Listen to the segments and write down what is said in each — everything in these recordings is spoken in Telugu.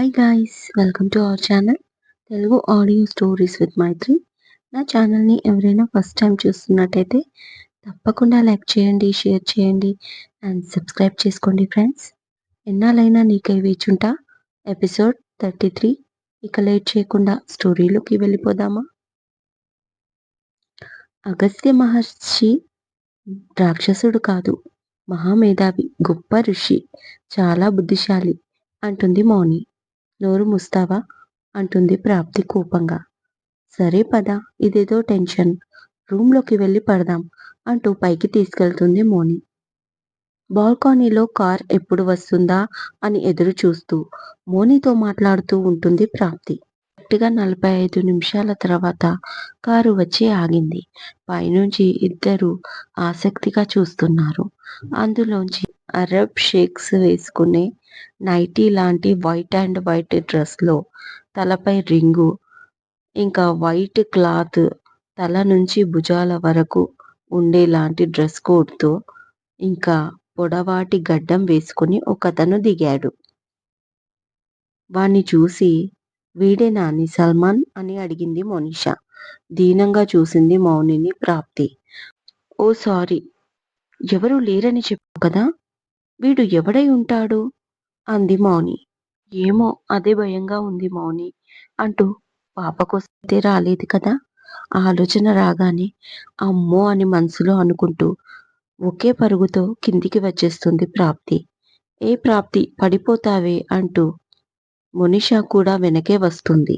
Hi guys welcome to our channel Telugu audio stories with Maitri నా ఛానల్ని ఎవరైనా ఫస్ట్ టైం చూస్తున్నట్టయితే తప్పకుండా లైక్ చేయండి షేర్ చేయండి అండ్ సబ్స్క్రైబ్ చేసుకోండి ఫ్రెండ్స్ ఎన్నాళ్ళైనా నీకై వేచుంటా ఎపిసోడ్ థర్టీ త్రీ ఇక లేట్ చేయకుండా స్టోరీలోకి వెళ్ళిపోదామా? అగస్త్య మహర్షి రాక్షసుడు కాదు మహామేధావి గొప్ప ఋషి చాలా బుద్ధిశాలి అంటుంది మౌని. నోరు ముస్తావా? అంటుంది ప్రాప్తి కోపంగా. సరే పద ఇదేదో టెన్షన్. రూమ్లోకి వెళ్ళి పడదాం అంటూ పైకి తీసుకెళ్తుంది మోని. బాల్కనీలో కార్ ఎప్పుడు వస్తుందా అని ఎదురు చూస్తూ మోనితో మాట్లాడుతూ ఉంటుంది ప్రాప్తి. కరెక్ట్గా నలభై ఐదు నిమిషాల తర్వాత కారు వచ్చి ఆగింది. పైనుంచి ఇద్దరు ఆసక్తిగా చూస్తున్నారు. అందులోంచి అరబ్ షేక్స్ వేసుకునే నైటీ లాంటి వైట్ అండ్ వైట్ డ్రెస్లో తలపై రింగు ఇంకా వైట్ క్లాత్ తల నుంచి భుజాల వరకు ఉండేలాంటి డ్రెస్ కోడ్తో ఇంకా పొడవాటి గడ్డం వేసుకుని ఒకతను దిగాడు. వాణ్ణి చూసి వీడే నాని సల్మాన్? అని అడిగింది మోనిషా. దీనంగా చూసింది మౌనిని ప్రాప్తి. ఓ సారీ ఎవరు లేరని చెప్పు కదా? వీడు ఎవడై ఉంటాడు? అంది మౌని. ఏమో అదే భయంగా ఉంది మౌని అంటూ పాపకొస్తే రాలేదు కదా? ఆలోచన రాగానే అమ్మో అని మనసులో అనుకుంటూ ఒకే పరుగుతో కిందికి వచ్చేస్తుంది ప్రాప్తి. ఏ ప్రాప్తి పడిపోతావే అంటూ మునిషా కూడా వెనకే వస్తుంది.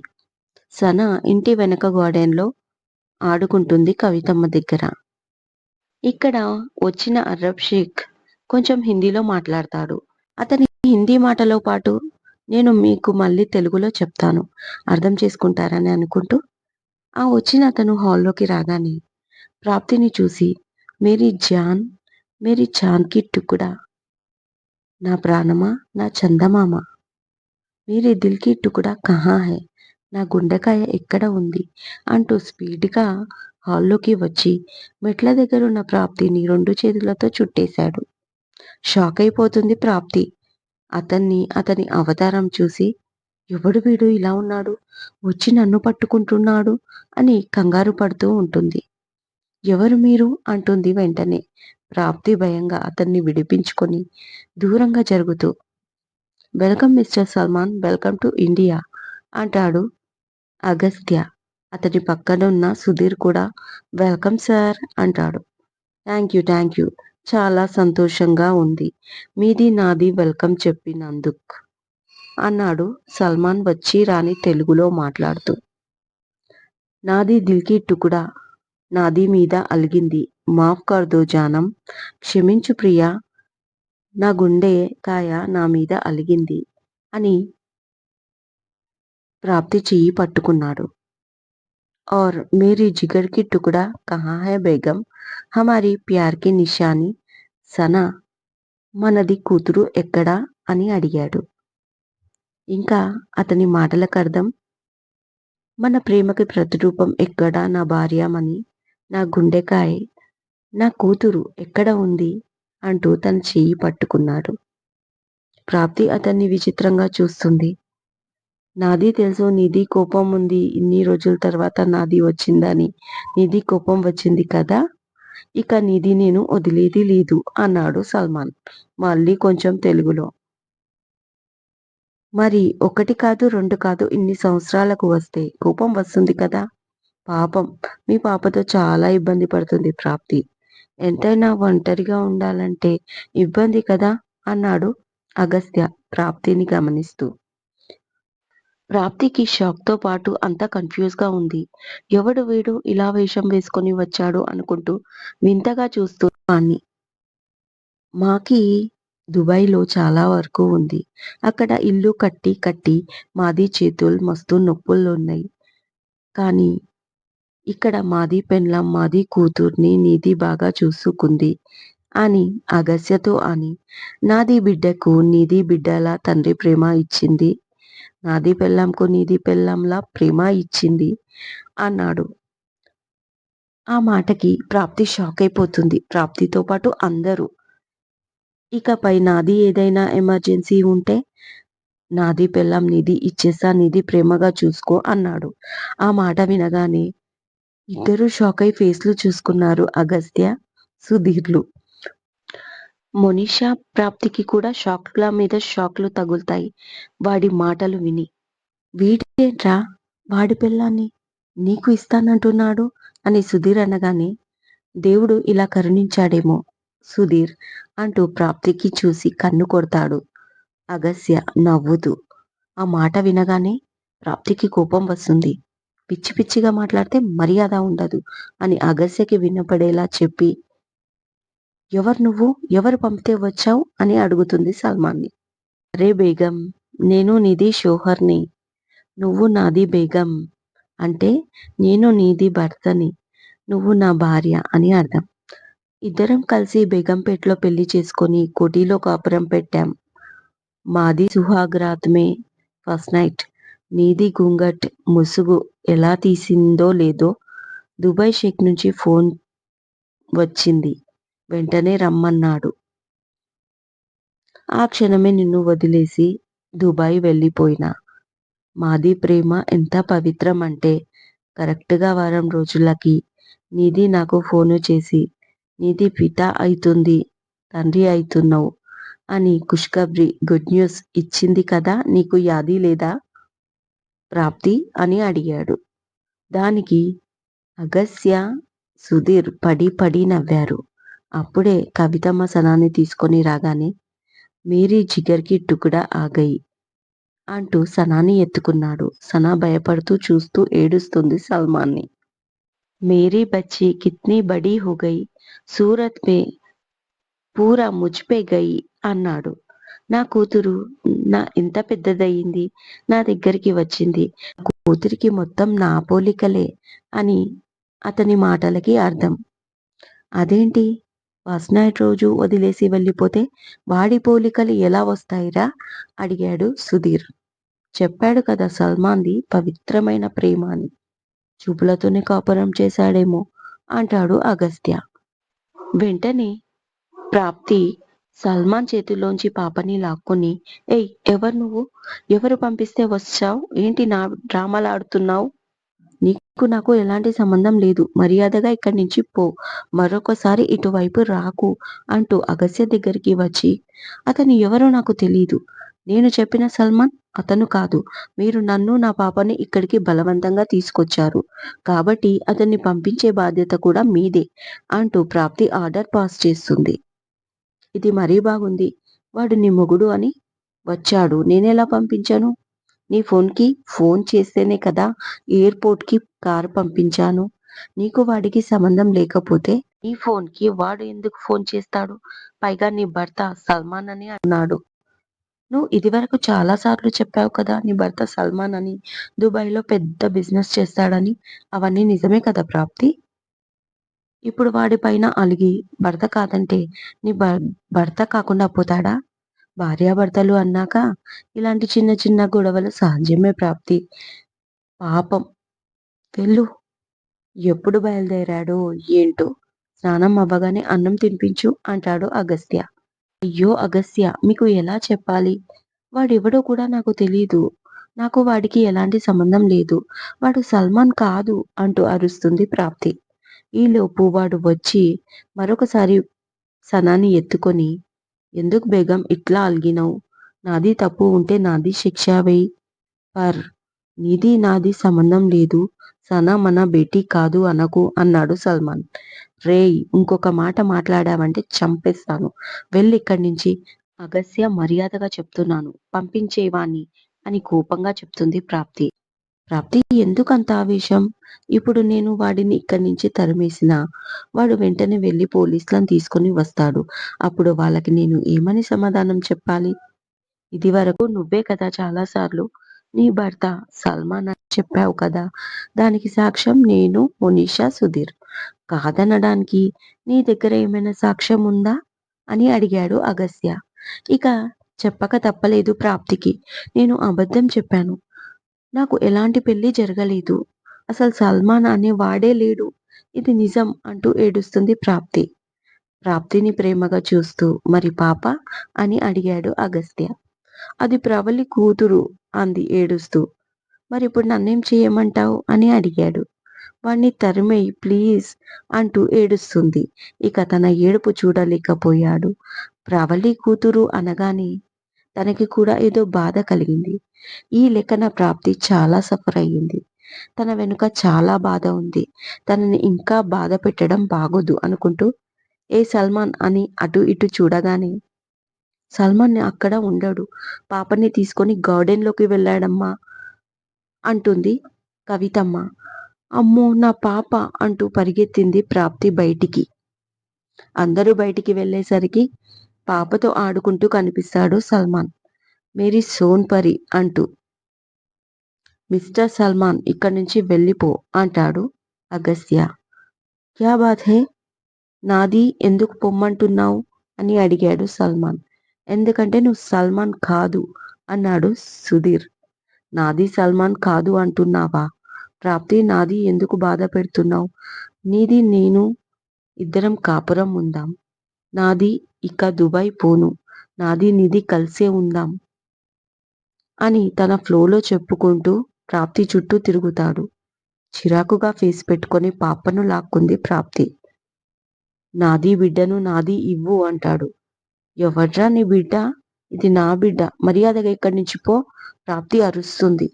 సన ఇంటి వెనక గార్డెన్లో ఆడుకుంటుంది కవితమ్మ దగ్గర. ఇక్కడ వచ్చిన అర్రబ్ షేక్ కొంచెం హిందీలో మాట్లాడతాడు. అతని హిందీ మాటలో పాటు నేను మీకు మళ్ళీ తెలుగులో చెప్తాను. అర్థం చేసుకుంటారని అనుకుంటూ ఆ వచ్చిన అతను హాల్లోకి రాగానే ప్రాప్తిని చూసి మేరీ జాన్ మేరీ చాన్కి టుకుడా? నా ప్రాణమా? నా చందమామ? Mary దిల్కి tukda కహా high? నా గుండెకాయ ఎక్కడ ఉంది? అంటూ స్పీడ్గా హాల్లోకి వచ్చి మెట్ల దగ్గర ఉన్న ప్రాప్తిని రెండు చేతులతో చుట్టేశాడు. షాక్ అయిపోతుంది ప్రాప్తి. అతన్ని అతని అవతారం చూసి ఎవడు వీడు? ఇలా ఉన్నాడు. వచ్చి నన్ను పట్టుకుంటున్నాడు అని కంగారు పడుతూ ఉంటుంది. ఎవరు మీరు అంటుంది వెంటనే. ప్రాప్తి భయంగా అతన్ని విడిపించుకొని దూరంగా జరుగుతూ welcome mister Salman welcome to India అంటాడు అగస్త్య. అతని పక్కనున్న సుధీర్ కూడా వెల్కమ్ సార్ అంటాడు. థ్యాంక్ యూ థ్యాంక్ యూ చాలా సంతోషంగా ఉంది. మీది నాది వెల్కమ్ చెప్పినందుకు అన్నాడు సల్మాన్ వచ్చి రాని తెలుగులో మాట్లాడుతూ. నాది దిల్కి టుకుడా. నాది మీద అలిగింది. మాఫ్ కర్దో జానం. క్షమించు ప్రియా. నా గుండె కాయ నా మీద అలిగింది అని ప్రాప్తి చెయ్యి పట్టుకున్నాడు. और मेरी जिगर की टुकड़ा कहाँ है बेगम హమారీ ప్యార్కి నిషాని సన మనది కూతురు ఎక్కడా అని అడిగాడు ఇంకా అతని మాటలకు అర్థం మన ప్రేమకి ప్రతిరూపం ఎక్కడా నా భార్యమని నా గుండెకాయ నా కూతురు ఎక్కడ ఉంది అంటూ తన చెయ్యి పట్టుకున్నాడు ప్రాప్తి అతన్ని విచిత్రంగా చూస్తుంది నాది తెలుసు నిధి కోపం ఉంది. ఇన్ని రోజుల తర్వాత నాది వచ్చిందని. నిధి కోపం వచ్చింది కదా? ఇక నిధి నేను వదిలేది లేదు అన్నాడు సల్మాన్. మళ్ళీ కొంచెం తెలుగులో. మరి ఒకటి కాదు రెండు కాదు ఇన్ని సంవత్సరాలకు వస్తే కోపం వస్తుంది కదా? పాపం. మీ పాపతో చాలా ఇబ్బంది పడుతుంది ప్రాప్తి. ఎంతైనా ఒంటరిగా ఉండాలంటే ఇబ్బంది కదా? అన్నాడు అగస్త్య ప్రాప్తిని గమనిస్తూ. ప్రాప్తికి షాక్తో పాటు అంతా కన్ఫ్యూజ్గా ఉంది. ఎవడు వీడు ఇలా వేషం వేసుకొని వచ్చాడు అనుకుంటూ వింతగా చూస్తూ వాణ్ణి మాకి దుబాయ్లో చాలా వరకు ఉంది. అక్కడ ఇల్లు కట్టి కట్టి మాది చేతులు మస్తు నొప్పులున్నాయి కానీ ఇక్కడ మాది పెండ్లం మాది కూతుర్ని నీది బాగా చూసుకుంది అని అగస్యతో అని నాది బిడ్డకు నీది బిడ్డల తండ్రి ప్రేమ ఇచ్చింది నాది పెళ్ళాంకు నీది పెళ్ళంలా ప్రేమ ఇచ్చింది అన్నాడు. ఆ మాటకి ప్రాప్తి షాక్ అయిపోతుంది ప్రాప్తితో పాటు అందరూ. ఇకపై నాది ఏదైనా ఎమర్జెన్సీ ఉంటే నాది పెళ్ళాం నిధి ఇచ్చేసా నిధి ప్రేమగా చూసుకో అన్నాడు. ఆ మాట వినగానే ఇద్దరూ షాక్ అయి ఫేస్లు చూసుకున్నారు అగస్త్య సుధీర్లు. మొనిషా ప్రాప్తికి కూడా షాక్ల మీద షాక్లు తగులుతాయి. వాడి మాటలు విని వీడేంట్రా? వాడి పిల్లాన్ని నీకు ఇస్తానంటున్నాడు? అని సుధీర్ అనగానే దేవుడు ఇలా కరుణించాడేమో సుధీర్ అంటూ ప్రాప్తికి చూసి కన్ను కొడతాడు. అగస్య నవ్వుతూ ఆ మాట వినగానే ప్రాప్తికి కోపం వస్తుంది. పిచ్చి పిచ్చిగా మాట్లాడితే మర్యాద ఉండదు అని అగస్యకి వినపడేలా చెప్పి ఎవరు నువ్వు? ఎవరు పంపితే వచ్చావు? అని అడుగుతుంది సల్మాన్ని. అరే బేగం నేను నీది షోహర్ని. నువ్వు నాది బేగం అంటే నేను నీది భర్తని. నువ్వు నా భార్య అని అర్థం. ఇద్దరం కలిసి బేగంపేటలో పెళ్ళి చేసుకొని కోటిలో కాపురం పెట్టాం. మాది సుహాగ్రాత్ మే ఫస్ట్ నైట్. నీది గుంగట్ ముసుగు ఎలా తీసిందో లేదో దుబాయ్ షేక్ నుంచి ఫోన్ వచ్చింది. వెంటనే రమ్మన్నాడు. ఆ క్షణమే నిన్ను వదిలేసి దుబాయ్ వెళ్ళిపోయినా. మాది ప్రేమ ఎంత పవిత్రం అంటే కరెక్ట్గా వారం రోజులకి నీది నాకు ఫోను చేసి నీది పిత అవుతుంది తండ్రి అవుతున్నావు అని కుష్కబ్రి గుడ్ న్యూస్ ఇచ్చింది కదా నీకు యాది లేదా? ప్రాప్తి అని అడిగాడు. దానికి అగస్య సుధీర్ పడి పడి నవ్వారు. అప్పుడే కవితమ్మ సనాన్ని తీసుకొని రాగానే మేరీ జిగర్కి టుకుడా ఆగయి అంటూ సనాని ఎత్తుకున్నాడు. సనా భయపడుతూ చూస్తూ ఏడుస్తుంది సల్మాన్ని. మేరీ బచ్చి కిత్నీ బడీ హో గయి సూరత్ మే పూరా ముజ్పే గయి అన్నాడు. నా కూతురు నా ఎంత పెద్దదయ్యింది నా దగ్గరికి వచ్చింది కూతురికి మొత్తం నా పోలికలే అని అతని మాటలకి అర్థం. అదేంటి? ఫస్ట్ నైట్ రోజు వదిలేసి వెళ్ళిపోతే వాడి పోలికలు ఎలా వస్తాయిరా? అడిగాడు సుధీర్. చెప్పాడు కదా సల్మాన్ది పవిత్రమైన ప్రేమ అని. చూపులతోనే కాపురం చేశాడేమో అంటాడు అగస్త్య. వెంటనే ప్రాప్తి సల్మాన్ చేతిలోంచి పాపని లాక్కొని ఏయ్ ఎవరు నువ్వు? ఎవరు పంపిస్తే వచ్చావు? ఏంటి నా డ్రామాలు ఆడుతున్నావు? నీకు నాకు ఎలాంటి సంబంధం లేదు. మర్యాదగా ఇక్కడి నుంచి పో. మరొకసారి ఇటువైపు రాకు అంటూ అగస్య దగ్గరికి వచ్చి అతను ఎవరో నాకు తెలీదు. నేను చెప్పిన సల్మాన్ అతను కాదు. మీరు నన్ను నా పాపని ఇక్కడికి బలవంతంగా తీసుకొచ్చారు. కాబట్టి అతన్ని పంపించే బాధ్యత కూడా మీదే అంటూ ప్రాప్తి ఆర్డర్ పాస్ చేస్తుంది. ఇది మరీ బాగుంది. వాడు నీ మొగుడు అని వచ్చాడు. నేనెలా పంపించాను? నీ ఫోన్కి ఫోన్ చేస్తేనే కదా ఎయిర్పోర్ట్కి కారు పంపించాను. నీకు వాడికి సంబంధం లేకపోతే నీ ఫోన్కి వాడు ఎందుకు ఫోన్ చేస్తాడు? పైగా నీ భర్త సల్మాన్ అని అన్నాడు. నువ్వు ఇదివరకు చాలా సార్లు చెప్పావు కదా నీ భర్త సల్మాన్ అని దుబాయ్లో పెద్ద బిజినెస్ చేస్తాడని. అవన్నీ నిజమే కదా ప్రాప్తి? ఇప్పుడు వాడి పైన అలిగి భర్త కాదంటే నీ భర్త కాకుండా పోతాడా? భార్యాభర్తలు అన్నాక ఇలాంటి చిన్న చిన్న గొడవలు సహజమే ప్రాప్తి. పాపం. వెళ్ళు. ఎప్పుడు బయలుదేరాడో ఏంటో. స్నానం అవ్వగానే అన్నం తినిపించు అంటాడు అగస్త్య. అయ్యో అగస్త్య మీకు ఎలా చెప్పాలి? వాడెవడో కూడా నాకు తెలియదు నాకు వాడికి ఎలాంటి సంబంధం లేదు. వాడు సల్మాన్ కాదు అంటూ అరుస్తుంది ప్రాప్తి. ఈలోపు వాడు వచ్చి మరొకసారి సనాని ఎత్తుకొని ఎందుకు బేగం ఇట్లా అలిగినావు? నాది తప్పు ఉంటే నాది శిక్ష వేయి. పర్ నీది నాది సంబంధం లేదు. సనా మన బేటీ కాదు అనకు అన్నాడు సల్మాన్. రేయ్ ఇంకొక మాట మాట్లాడావంటే చంపేస్తాను. వెళ్ళి ఇక్కడి నుంచి అగస్య మర్యాదగా చెప్తున్నాను. పంపించేవాణ్ణి అని కోపంగా చెప్తుంది ప్రాప్తి. ప్రాప్తి ఎందుకు అంత ఆవేశం? ఇప్పుడు నేను వాడిని ఇక్కడి నుంచి తరిమేసిన వాడు వెంటనే వెళ్ళి పోలీసులను తీసుకొని వస్తాడు. అప్పుడు వాళ్ళకి నేను ఏమని సమాధానం చెప్పాలి? ఇది వరకు నువ్వే కదా చాలా సార్లు నీ భర్త సల్మాన్ అని చెప్పావు కదా? దానికి సాక్ష్యం నేను మునీషా సుధీర్. కాదనడానికి నీ దగ్గర ఏమైనా సాక్ష్యం ఉందా? అని అడిగాడు అగస్త్య. ఇక చెప్పక తప్పలేదు ప్రాప్తికి. నేను అబద్ధం చెప్పాను. నాకు ఎలాంటి పెళ్ళి జరగలేదు. అసలు సల్మాన్ అనే వాడే లేడు. ఇది నిజం అంటూ ఏడుస్తుంది ప్రాప్తి. ప్రాప్తిని ప్రేమగా చూస్తూ మరి పాప? అని అడిగాడు అగస్త్య. అది ప్రవలి కూతురు అంది ఏడుస్తూ. మరి ఇప్పుడు నన్నేం చేయమంటావు? అని అడిగాడు. వాణ్ణి తరిమేయి ప్లీజ్ అంటూ ఏడుస్తుంది. ఇక తన ఏడుపు చూడలేకపోయాడు. ప్రవలి కూతురు అనగానే తనకి కూడా ఏదో బాధ కలిగింది. ఈ లెక్కన ప్రాప్తి చాలా సఫర్ అయ్యింది. తన వెనుక చాలా బాధ ఉంది. తనని ఇంకా బాధ పెట్టడం బాగోదు అనుకుంటూ ఏ సల్మాన్ అని అటు ఇటు చూడగానే సల్మాన్ అక్కడ ఉండడు. పాపని తీసుకొని గార్డెన్లోకి వెళ్ళాడమ్మా అంటుంది కవితమ్మ. అమ్మో నా పాప అంటూ పరిగెత్తింది ప్రాప్తి బయటికి. అందరూ బయటికి వెళ్ళేసరికి పాపతో ఆడుకుంటూ కనిపిస్తాడు సల్మాన్. మేరీ సోన్పరి అంటూ. మిస్టర్ సల్మాన్ ఇక్కడి నుంచి వెళ్ళిపో అంటాడు అగస్త్య. క్యా బాత్ హే? నాది ఎందుకు పొమ్మంటున్నావు? అని అడిగాడు సల్మాన్. ఎందుకంటే నువ్వు సల్మాన్ కాదు అన్నాడు సుధీర్. నాది సల్మాన్ కాదు అంటున్నావా? ప్రాప్తి నాది ఎందుకు బాధ పెడుతున్నావు? నీది నేను ఇద్దరం కాపురం ఉందాం. నాది ఇక దుబాయ్ పోను. నాది నిధి కలిసే ఉందాం. అని తన ఫ్లోలో చెప్పుకుంటూ ప్రాప్తి చుట్టూ తిరుగుతాడు. చిరాకుగా ఫేస్ పెట్టుకొని పాపను లాక్కుంది ప్రాప్తి. నాది బిడ్డను నాది ఇవ్వు అంటాడు. ఎవడ్రా నీ బిడ్డ? ఇది నా బిడ్డ. మర్యాదగా ఇక్కడి నుంచి పో. ప్రాప్తి అరుస్తుంది.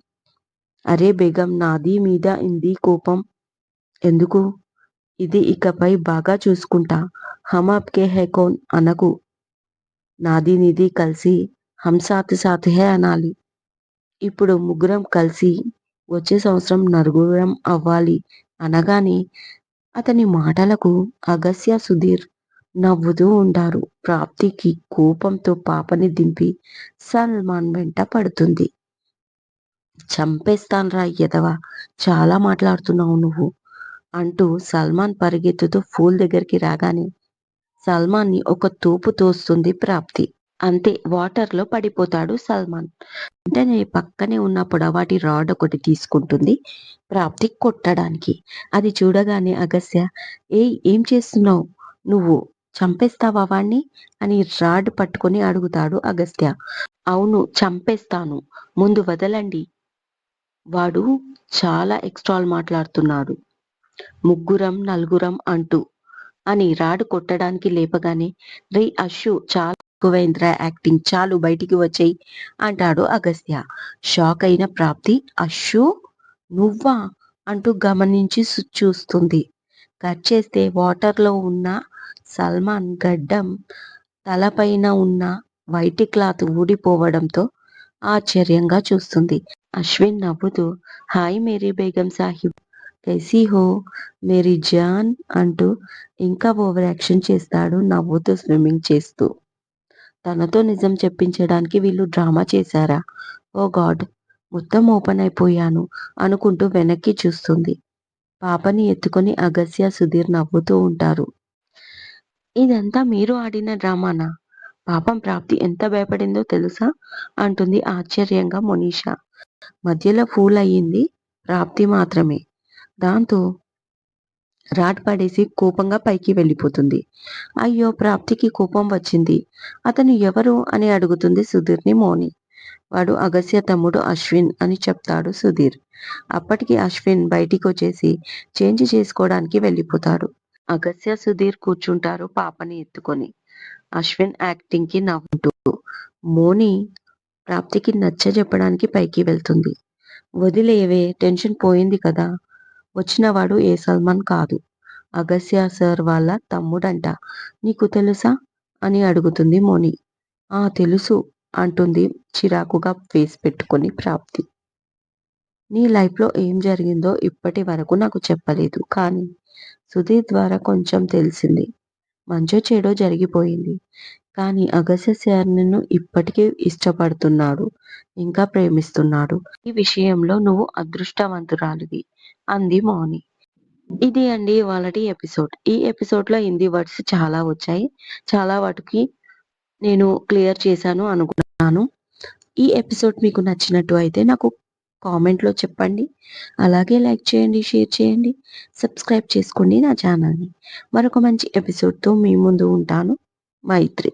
అరే బేగం నాది మీద ఇంది కోపం. ఎందుకు? ఇది ఇకపై బాగా చూసుకుంటా. హమ్ హే కోన్ అనకు నాది నిధి కలిసి హమ్ సాత్ సాత్ హే అనాలి ఇప్పుడు ముగ్గురం కలిసి వచ్చే సంవత్సరం నరుగురం అవ్వాలి అనగానే అతని మాటలకు అగస్య సుధీర్ నవ్వుతూ ఉంటారు ప్రాప్తికి కోపంతో పాపని దింపి సల్మాన్ వెంట పడుతుంది చంపేస్తాన్రా ఎదవ చాలా మాట్లాడుతున్నావు నువ్వు అంటూ సల్మాన్ పరిగెత్తుతూ ఫూల్ దగ్గరికి రాగానే సల్మాన్ని ఒక తోపు తోస్తుంది ప్రాప్తి. అంతే వాటర్లో పడిపోతాడు సల్మాన్. వెంటనే పక్కనే ఉన్న పొడవాటి రాడ్ ఒకటి తీసుకుంటుంది ప్రాప్తి కొట్టడానికి. అది చూడగానే అగస్య ఏ ఏం చేస్తున్నావు? నువ్వు చంపేస్తావా వాణ్ణి? అని రాడ్ పట్టుకొని అడుగుతాడు అగస్త్య. అవును చంపేస్తాను. ముందు వదలండి. వాడు చాలా ఎక్స్ట్రాల్ మాట్లాడుతున్నాడు. ముగ్గురం నలుగురం అంటూ అని రాడు కొట్టడానికి లేపగానే రే అశు చాలా ఎక్కువైందిరా యాక్టింగ్ చాలు బయటికి వచ్చాయి అంటాడు అగస్త్య. షాక్ అయిన ప్రాప్తి అశు నువ్వా? అంటూ గమనించి చూస్తుంది. కట్ చేస్తే వాటర్లో ఉన్న సల్మాన్ గడ్డం తలపైన ఉన్న వైట్ క్లాత్ ఊడిపోవడంతో ఆశ్చర్యంగా చూస్తుంది. అశ్విన్ నవ్వుతూ హాయ్ మేరీ బేగం సాహిబ్ కైసీ హో మేరీ జాన్ అంటూ ఇంకా ఓవర్ యాక్షన్ చేస్తాడు నవ్వుతూ స్విమ్మింగ్ చేస్తూ. తనతో నిజం చెప్పించడానికి వీళ్ళు డ్రామా చేశారా? ఓ గాడ్ మొత్తం ఓపెన్ అయిపోయాను అనుకుంటూ వెనక్కి చూస్తుంది. పాపని ఎత్తుకొని అగస్య సుధీర్ నవ్వుతూ ఉంటారు. ఇదంతా మీరు ఆడిన డ్రామానా? పాపం ప్రాప్తి ఎంత భయపడిందో తెలుసా? అంటుంది ఆశ్చర్యంగా మొనీషా. మధ్యలో ఫూల్ అయ్యింది. ప్రాప్తి మాత్రమే. దాంతో రాడ్ పడేసి కోపంగా పైకి వెళ్ళిపోతుంది. అయ్యో ప్రాప్తికి కోపం వచ్చింది. అతను ఎవరు అని అడుగుతుంది సుధీర్ని మోని. వాడు అగస్య తమ్ముడు అశ్విన్ అని చెప్తాడు సుధీర్. అప్పటికి అశ్విన్ బయటికి వచ్చేసి చేంజ్ చేసుకోవడానికి వెళ్ళిపోతాడు. అగస్య సుధీర్ కూర్చుంటారు పాపని ఎత్తుకొని. అశ్విన్ యాక్టింగ్కి నవ్వుతూ మోని ప్రాప్తికి నచ్చ చెప్పడానికి పైకి వెళ్తుంది. వదిలేవే టెన్షన్ పోయింది కదా. వచ్చినవాడు ఏ సల్మాన్ కాదు. అగస్య సార్ వాళ్ళ తమ్ముడంట. నీకు తెలుసా? అని అడుగుతుంది మోని. ఆ తెలుసు అంటుంది చిరాకుగా ఫేస్ పెట్టుకుని ప్రాప్తి. నీ లైఫ్లో ఏం జరిగిందో ఇప్పటి వరకు నాకు చెప్పలేదు కానీ సుధీర్ ద్వారా కొంచెం తెలిసింది. మంచో చెడో జరిగిపోయింది. కానీ అగస్య సార్ నిన్ను ఇప్పటికీ ఇష్టపడుతున్నాడు. ఇంకా ప్రేమిస్తున్నాడు. ఈ విషయంలో నువ్వు అదృష్టవంతురాలివి అంది మౌని. ఇది అండి వాళ్ళటి ఎపిసోడ్. ఈ ఎపిసోడ్లో హిందీ వర్డ్స్ చాలా వచ్చాయి. చాలా వాటికి నేను క్లియర్ చేశాను అనుకున్నాను. ఈ ఎపిసోడ్ మీకు నచ్చినట్టు అయితే నాకు కామెంట్లో చెప్పండి. అలాగే లైక్ చేయండి షేర్ చేయండి సబ్స్క్రైబ్ చేసుకోండి నా ఛానల్ని. మరొక మంచి ఎపిసోడ్తో మీ ముందు ఉంటాను. మైత్రి.